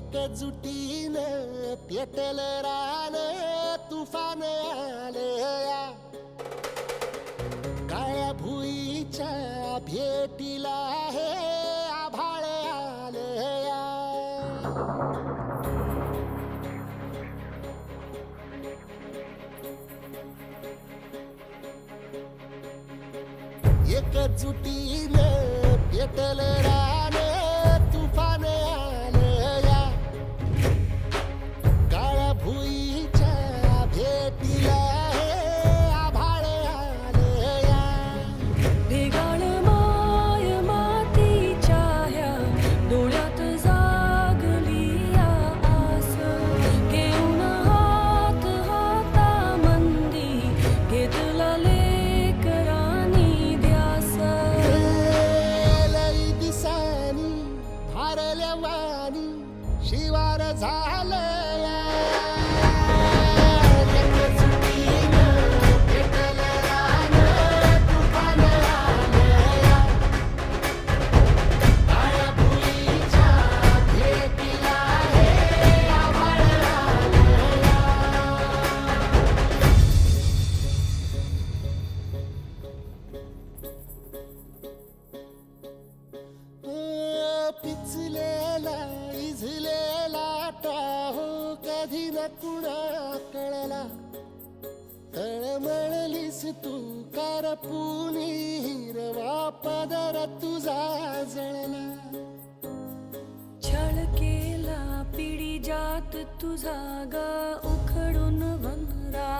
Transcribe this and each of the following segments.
एकजुटीनं पेटल रान तुफान आले काळ्या भुईच्या भेटीला हे आभाळ आलया एकजुटीनं भेटले पिचलेला इझलेला टाहो कधी न कुणा कळला. तळमळलीस तू कारपुनी हिरवा पदर तुझा जळला. छळ केला पिढी जात तुझा ग उखडून वनराई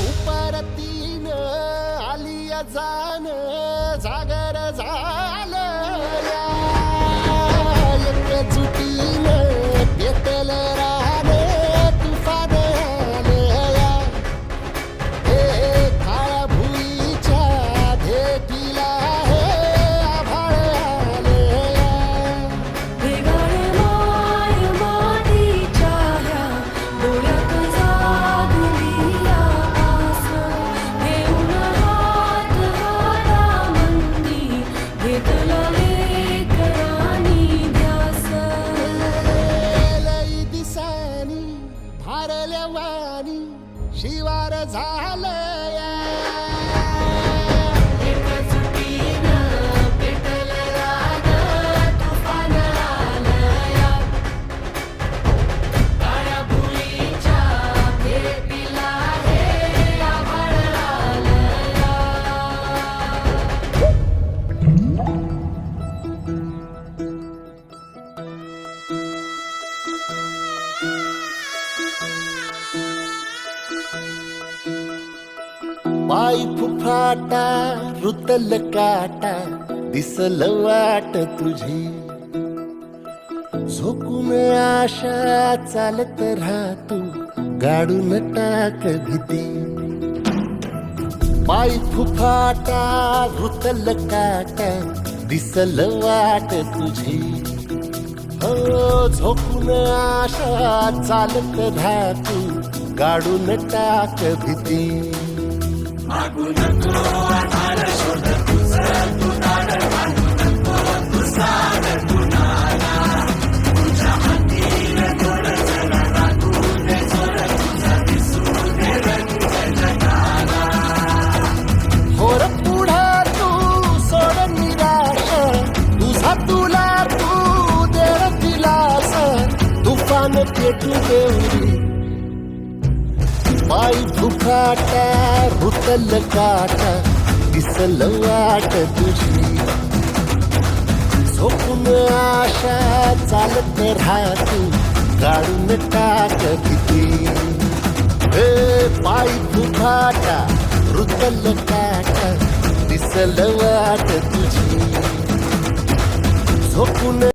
उपरतीन जाण जागर जा शिवार झालया पाय फुफाटा रुतल काटा दिसल वाट तुझी. झोकून आशा चालत राहतो गाडून टाक भीती. पाय फुफाटा रुतल काटा दिसल वाट तुझी. हो झोकून आशा चालत राहतो गाडून टाक भीती. होर पुढा तू सोड निराश तुझा तुला तू देव दिलास. तुफान पेटू देऊ पाय फुफाटा भुतल काटा दिसल वाट तुझी. झोपून आशा चालत राहतो काढून टाक किती. ए पाय फुफाटा रुतल काटा दिसल वाट तुझी. झोपून